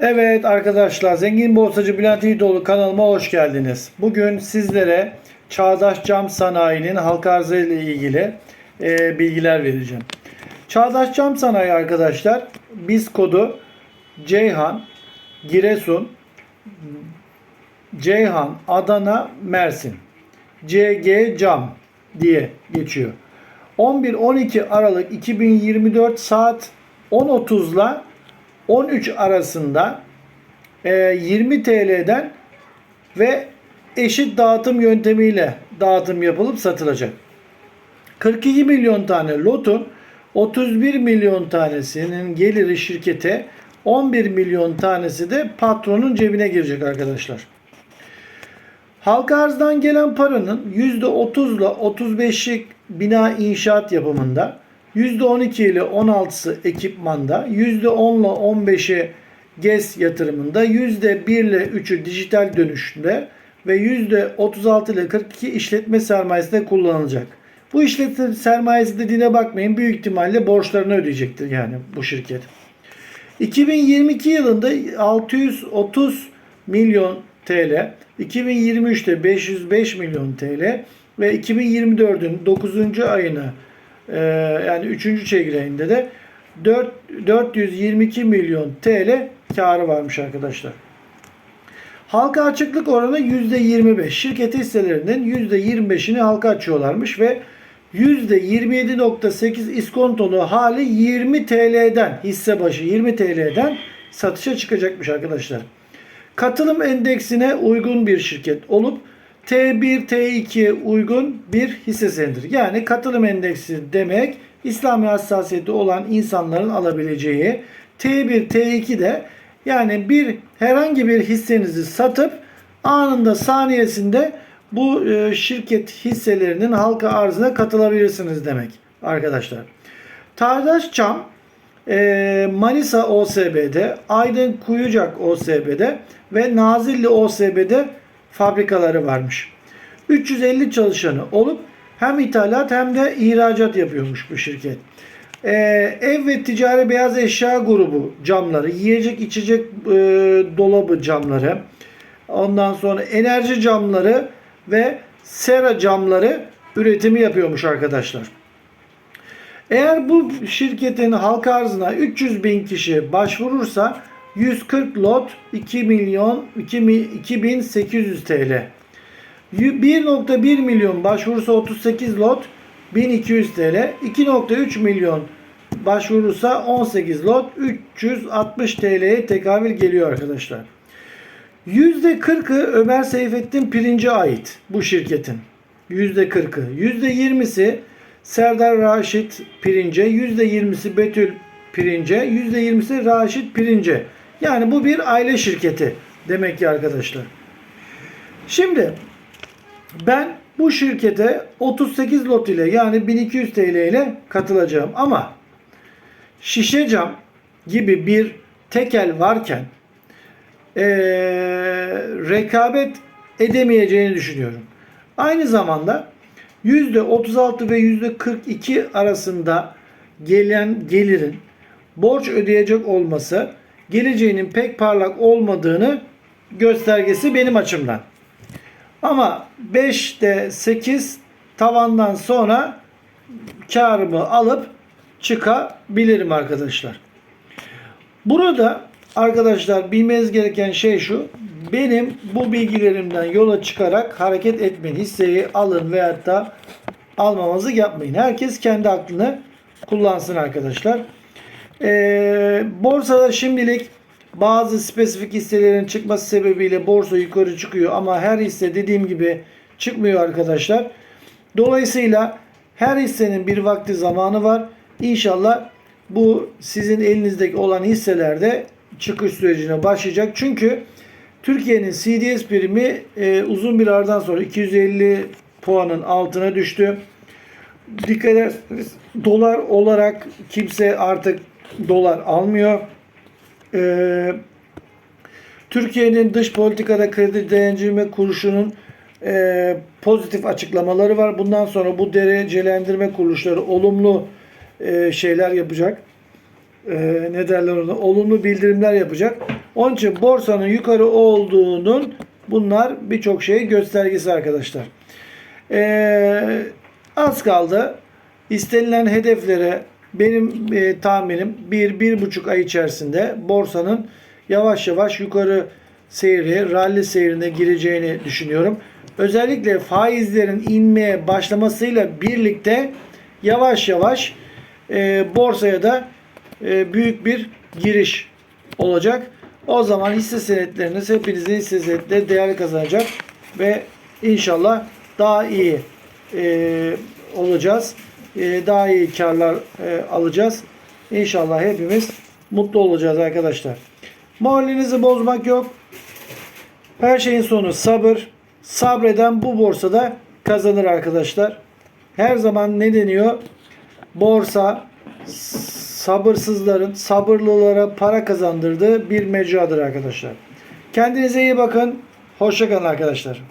Evet arkadaşlar Zengin Borsacı Bülent İyidoğlu kanalıma hoş geldiniz. Bugün sizlere Çağdaş Cam Sanayi'nin halka arzı ile ilgili e, bilgiler vereceğim. Çağdaş Cam Sanayi arkadaşlar biz kodu Ceyhan, Giresun, Ceyhan, Adana, Mersin. CG Cam diye geçiyor. 11-12 Aralık 2024 saat 10.30 ile 13 arasında e, 20 TL'den ve eşit dağıtım yöntemiyle dağıtım yapılıp satılacak. 42 milyon tane lotun 31 milyon tanesinin geliri şirkete 11 milyon tanesi de patronun cebine girecek arkadaşlar. Halka arzdan gelen paranın %30 ile 35'lik bina inşaat yapımında, %12 ile 16'sı ekipmanda, %10 ile 15'i GES yatırımında, %1 ile 3'ü dijital dönüşümde ve %36 ile 42 işletme sermayesinde kullanılacak. Bu işletme sermayesi dediğine bakmayın büyük ihtimalle borçlarını ödeyecektir yani bu şirket. 2022 yılında 630 milyon TL, 2023'te 505 milyon TL ve 2024'ün 9. ayına e, yani 3. çeyreğinde de 4, 422 milyon TL karı varmış arkadaşlar. Halka açıklık oranı %25. Şirket hisselerinin %25'ini halka açıyorlarmış ve %27.8 iskontolu hali 20 TL'den hisse başı 20 TL'den satışa çıkacakmış arkadaşlar. Katılım endeksine uygun bir şirket olup T1, T2'ye uygun bir hisse senedidir. Yani katılım endeksi demek İslami hassasiyeti olan insanların alabileceği T1, T2 de yani bir herhangi bir hissenizi satıp anında saniyesinde bu e, şirket hisselerinin halka arzına katılabilirsiniz demek arkadaşlar. Çağdaş Çam e, Manisa OSB'de, Aydın Kuyucak OSB'de ve Nazilli OSB'de fabrikaları varmış. 350 çalışanı olup hem ithalat hem de ihracat yapıyormuş bu şirket. Ee, ev ve ticari beyaz eşya grubu camları, yiyecek içecek e, dolabı camları, ondan sonra enerji camları ve sera camları üretimi yapıyormuş arkadaşlar. Eğer bu şirketin halka arzına 300 bin kişi başvurursa 140 lot 2 milyon 2800 TL. 1.1 milyon başvurursa 38 lot 1200 TL. 2.3 milyon başvurursa 18 lot 360 TL'ye tekabül geliyor arkadaşlar. %40'ı Ömer Seyfettin Pirinç'e ait bu şirketin. %40'ı. %20'si Serdar Raşit Pirinç'e, %20'si Betül Pirinç'e, %20'si Raşit Pirinç'e. Yani bu bir aile şirketi demek ki arkadaşlar. Şimdi ben bu şirkete 38 lot ile yani 1200 TL ile katılacağım ama şişe cam gibi bir tekel varken ee, rekabet edemeyeceğini düşünüyorum. Aynı zamanda %36 ve %42 arasında gelen gelirin borç ödeyecek olması geleceğinin pek parlak olmadığını göstergesi benim açımdan. Ama 5'te 8 tavandan sonra karımı alıp çıkabilirim arkadaşlar. Burada arkadaşlar bilmeniz gereken şey şu. Benim bu bilgilerimden yola çıkarak hareket etmeyin. Hisseyi alın veyahut da almamanızı yapmayın. Herkes kendi aklını kullansın arkadaşlar. Ee, borsada şimdilik bazı spesifik hisselerin çıkması sebebiyle borsa yukarı çıkıyor ama her hisse dediğim gibi çıkmıyor arkadaşlar. Dolayısıyla her hissenin bir vakti zamanı var. İnşallah bu sizin elinizdeki olan hisselerde çıkış sürecine başlayacak. Çünkü Türkiye'nin CDS primi e, uzun bir aradan sonra 250 puanın altına düştü. Dikkat ederseniz dolar olarak kimse artık dolar almıyor. Ee, Türkiye'nin dış politikada kredi dayancılma kuruluşunun e, pozitif açıklamaları var. Bundan sonra bu derecelendirme kuruluşları olumlu e, şeyler yapacak. E, ne derler ona? Olumlu bildirimler yapacak. Onun için borsanın yukarı olduğunun bunlar birçok şey göstergesi arkadaşlar. Ee, az kaldı. İstenilen hedeflere benim e, tahminim 1-1,5 ay içerisinde borsanın yavaş yavaş yukarı seyri, rally seyrine gireceğini düşünüyorum. Özellikle faizlerin inmeye başlamasıyla birlikte yavaş yavaş e, borsaya da e, büyük bir giriş olacak. O zaman hisse senetleriniz hepinizin hisse senetleri değer kazanacak ve inşallah daha iyi e, olacağız. E, daha iyi karlar e, alacağız. İnşallah hepimiz mutlu olacağız arkadaşlar. Moralinizi bozmak yok. Her şeyin sonu sabır. Sabreden bu borsada kazanır arkadaşlar. Her zaman ne deniyor? Borsa sabırsızların sabırlılara para kazandırdığı bir mecradır arkadaşlar. Kendinize iyi bakın. Hoşçakalın arkadaşlar.